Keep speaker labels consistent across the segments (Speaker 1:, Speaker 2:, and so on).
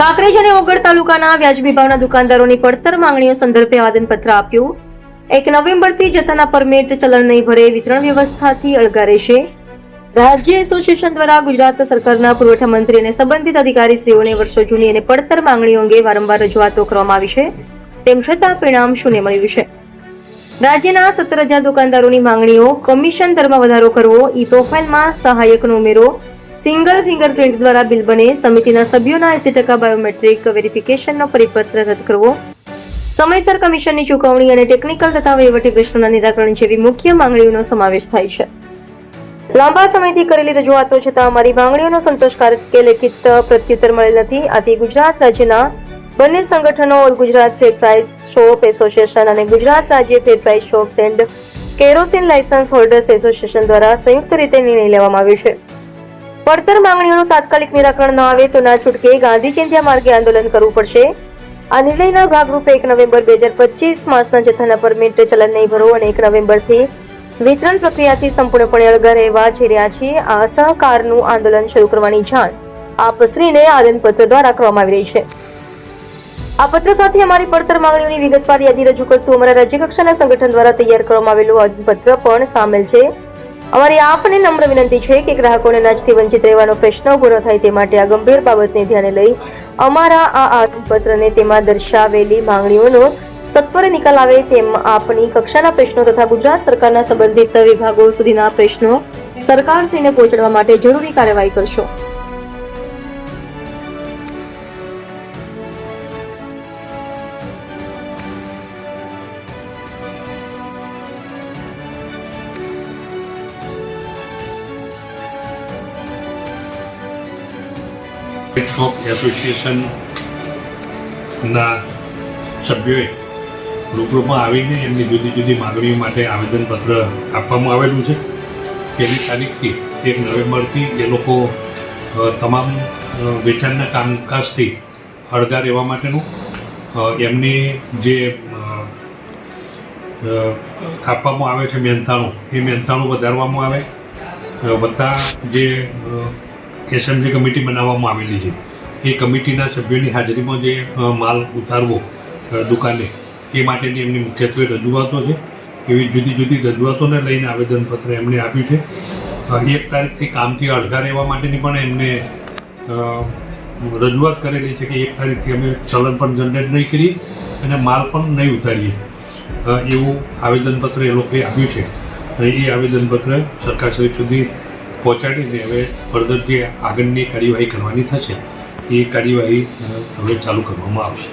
Speaker 1: કાંકરેજ અને ઓગળ તાલુકાના વ્યાજબી ભાવના દુકાનદારોની પડતર માંગણીઓ સંદર્ભે આવેદનપત્ર આપ્યું. એક નવેમ્બરથી જતાના પરમિટ ચલણ નહીં ભરે વિતરણ વ્યવસ્થાથી અળગા રહેશે રાજ્ય એસોસિએશન દ્વારા ગુજરાત સરકારના પુરવઠા મંત્રી અને સંબંધિત અધિકારીશ્રીઓને વર્ષો જૂની અને પડતર માંગણીઓ અંગે વારંવાર રજૂઆતો કરવામાં આવી છે. તેમ છતાં પરિણામ શૂન્ય મળ્યું છે. રાજ્યના સત્તર હજાર દુકાનદારોની માંગણીઓ કમિશન દરમાં વધારો કરવો ઈ પ્રોફાઇલમાં સહાયકનો ઉમેરો સિંગલ ફિંગરપ્રિન્ટ દ્વારા બિલ બને સમિતિના સભ્યોના એસી ટકા બાયોમેટ્રિક વેરિફિકેશનનો પરિપત્ર રદ કરવો. સમયસર કમિશનની ચૂકવણી અને ટેકનિકલ તથા વહીવટી પ્રશ્નોના નિરાકરણ જેવી મુખ્ય માંગણીઓનો સમાવેશ થાય છે. લાંબા સમયથી કરેલી રજૂઆતો છતાં અમારી માંગણીઓનો સંતોષકારક કે લેખિત પ્રત્યુત્તર મળેલ નથી. આથી ગુજરાત રાજ્યના બંને સંગઠનો, all Gujarat fair price shop association અને ગુજરાત રાજ્ય fair price shops and kerosene licence holders association દ્વારા સંયુક્ત રીતે નિર્ણય લેવામાં આવ્યો છે. પડતર માંગણીઓનું તાત્કાલિક નિરાકરણ ન આવે તો ના છૂટકે ગાંધી ચિંધ્યા માર્ગે આંદોલન કરવું પડશે. આ નિર્ણયના ભાગરૂપે એક નવેમ્બર બે હજાર પચીસ માસના જથ્થાના પરમિટ ચલણ નહીં ભરો અને એક નવેમ્બરથી વિતરણ પ્રક્રિયાથી સંપૂર્ણપણે અળગા રહેવા જઈ રહ્યા છીએ. આ સહકારનું આંદોલન શરૂ કરવાની જાણ આપશ્રીને આવેદનપત્ર દ્વારા કરવામાં આવી રહી છે. આ પત્ર સાથે અમારી પડતર માંગણીઓની વિગતવાર યાદી રજૂ કરતું અમારા રાજ્ય કક્ષાના સંગઠન દ્વારા તૈયાર કરવામાં આવેલું આવેદનપત્ર પણ સામેલ છે. અમારી આપને નમ્ર વિનંતી છે કે ગ્રાહકોને અનાજથી વંચિત રહેવાનો પ્રશ્ન ઊભો થાય તે માટે આ ગંભીર બાબતને ધ્યાને લઈ અમારા આ આવેદનપત્રને તેમાં દર્શાવેલી માંગણીઓનો સત્વરે નિકાલ આવે તેમ આપની કક્ષાના પ્રશ્નો તથા ગુજરાત સરકારના સંબંધિત વિભાગો સુધીના પ્રશ્નો સરકારશ્રીને પહોંચાડવા માટે જરૂરી કાર્યવાહી કરશો.
Speaker 2: શોપ એસોસિએશનના સભ્યોએ રૂબરૂમાં આવીને એમની જુદી જુદી માગણીઓ માટે આવેદનપત્ર આપવામાં આવેલું છે. પહેલી તારીખથી એક નવેમ્બરથી એ લોકો તમામ વેચાણના કામકાજથી અળગા રહેવા માટેનું એમની જે આપવામાં આવે છે મહેનતાણું એ મહેનતાણું વધારવામાં આવે. બધા જે એસએમજી કમિટી બનાવવામાં આવેલી છે. એ કમિટીના સભ્યોની હાજરીમાં જે માલ ઉતારવો દુકાને, એ માટેની એમની મુખ્યત્વે રજૂઆતો છે. એવી જુદી જુદી રજૂઆતોને લઈને આવેદનપત્ર એમને આપ્યું છે. એક તારીખથી કામથી અડધા રહેવા માટેની પણ એમને રજૂઆત કરેલી છે કે એક તારીખથી અમે ચલણ પણ જનરેટ નહીં કરીએ અને માલ પણ નહીં ઉતારીએ. એવું આવેદનપત્ર એ લોકોએ આપ્યું છે. એ આવેદનપત્ર સરકારશ્રી સુધી પહોંચાડીને હવે ફર્ધર જે આગળની કાર્યવાહી કરવાની થશે, એ કાર્યવાહી હવે ચાલુ કરવામાં આવશે.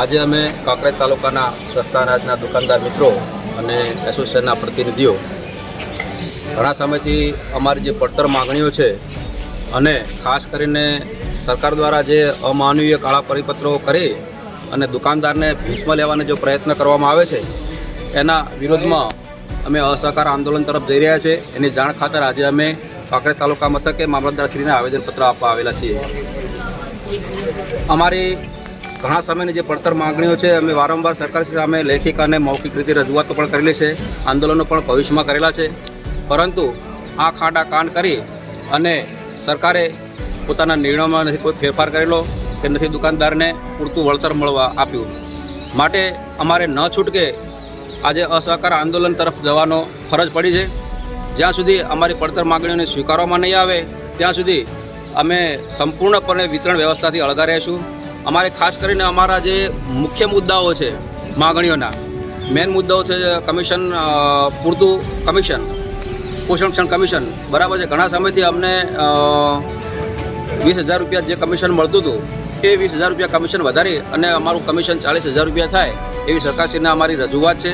Speaker 3: આજે અમે કાંકરેજ તાલુકાના સસ્તા અનાજના દુકાનદાર મિત્રો અને એસોસિએશનના પ્રતિનિધિઓ ઘણા સમયથી અમારી જે પડતર માગણીઓ છે અને ખાસ કરીને સરકાર દ્વારા જે અમાનવીય કાળા પરિપત્રો કરી અને દુકાનદારને ભીસમાં લેવાનો જો પ્રયત્ન કરવામાં આવે છે, એના વિરોધમાં અમે અસહકાર આંદોલન તરફ જઈ રહ્યા છે. એની જાણ ખાતર આજે અમે કાંકરેજ તાલુકા મથકે મામલતદારશ્રીને આવેદનપત્ર આપવા આવેલા છીએ. અમારી ઘણા સમયની જે પડતર માગણીઓ છે, અમે વારંવાર સરકાર સામે લેખિક અને મૌખિક રીતે રજૂઆતો પણ કરેલી છે. આંદોલનો પણ ભવિષ્યમાં કરેલા છે. પરંતુ આ ખાડા કાન કરી અને સરકારે પોતાના નિર્ણયોમાં નથી કોઈ ફેરફાર કરેલો કે નથી દુકાનદારને પૂરતું વળતર મળવા આપ્યું. માટે અમારે ન છૂટકે આજે અસહકાર આંદોલન તરફ જવાનો ફરજ પડી છે. જ્યાં સુધી અમારી પડતર માગણીઓને સ્વીકારવામાં નહીં આવે, ત્યાં સુધી અમે સંપૂર્ણપણે વિતરણ વ્યવસ્થાથી અળગા રહીશું. અમારે ખાસ કરીને અમારા જે મુખ્ય મુદ્દાઓ છે માગણીઓના, મેન મુદ્દાઓ છે કમિશન પૂરતું કમિશન પોષણક્ષણ કમિશન, બરાબર છે. ઘણા સમયથી અમને વીસ હજાર રૂપિયા જે કમિશન મળતું હતું, એ વીસ હજાર રૂપિયા કમિશન વધારી અને અમારું કમિશન ચાલીસ હજાર રૂપિયા થાય. એવી સરકારશ્રીને અમારી રજૂઆત છે.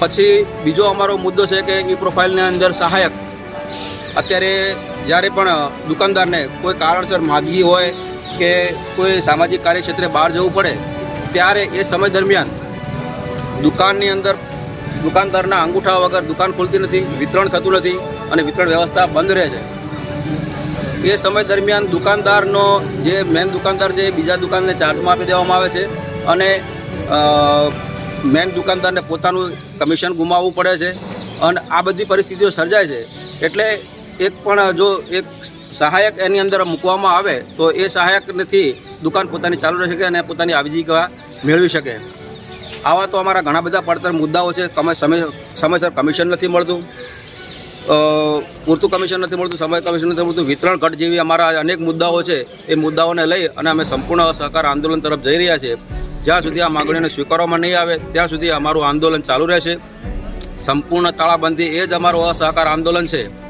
Speaker 3: પછી બીજો અમારો મુદ્દો છે કે ઈ પ્રોફાઇલની અંદર સહાયક અત્યારે જ્યારે પણ દુકાનદારને કોઈ કારણસર માગી હોય કે કોઈ સામાજિક કાર્યક્ષેત્રે બહાર જવું પડે, ત્યારે એ સમય દરમિયાન દુકાનની અંદર દુકાનદારના અંગૂઠા વગર દુકાન ખુલતી નથી, વિતરણ થતું નથી અને વિતરણ વ્યવસ્થા બંધ રહે છે. એ સમય દરમિયાન દુકાનદારનો જે મેન દુકાનદાર છે એ બીજા દુકાનને ચાર્જમાં આપી દેવામાં આવે છે. અને મેન દુકાનદારને પોતાનું કમિશન ગુમાવવું પડે છે અને આ બધી પરિસ્થિતિઓ સર્જાય છે. એટલે એક પણ જો એક સહાયક એની અંદર મૂકવામાં આવે તો એ સહાયકથી દુકાન પોતાની ચાલુ રહી શકે અને પોતાની આજીવિકા મેળવી શકે. આવા તો અમારા ઘણા બધા પડતર મુદ્દાઓ છે. સમયસર કમિશન નથી મળતું. પૂરતું કમિશન નથી મળતું, સમય કમિશન નથી મળતું. વિતરણ ઘટ જેવી અમારા અનેક મુદ્દાઓ છે. એ મુદ્દાઓને લઈ અને અમે સંપૂર્ણ સહકાર આંદોલન તરફ જઈ રહ્યા છીએ. જ્યાં સુધી આ માગણીઓને સ્વીકારવામાં નહીં આવે, ત્યાં સુધી અમારું આંદોલન ચાલુ રહેશે. સંપૂર્ણ તાળાબંધી એ જ અમારું અસહકાર આંદોલન છે.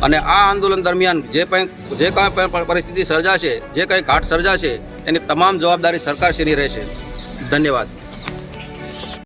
Speaker 3: અને આ આંદોલન દરમિયાન જે કંઈ જે કાંઈ પરિસ્થિતિ સર્જાશે, જે કંઈ ઘાટ સર્જાશે, એની તમામ જવાબદારી સરકારશ્રીની રહેશે. ધન્યવાદ.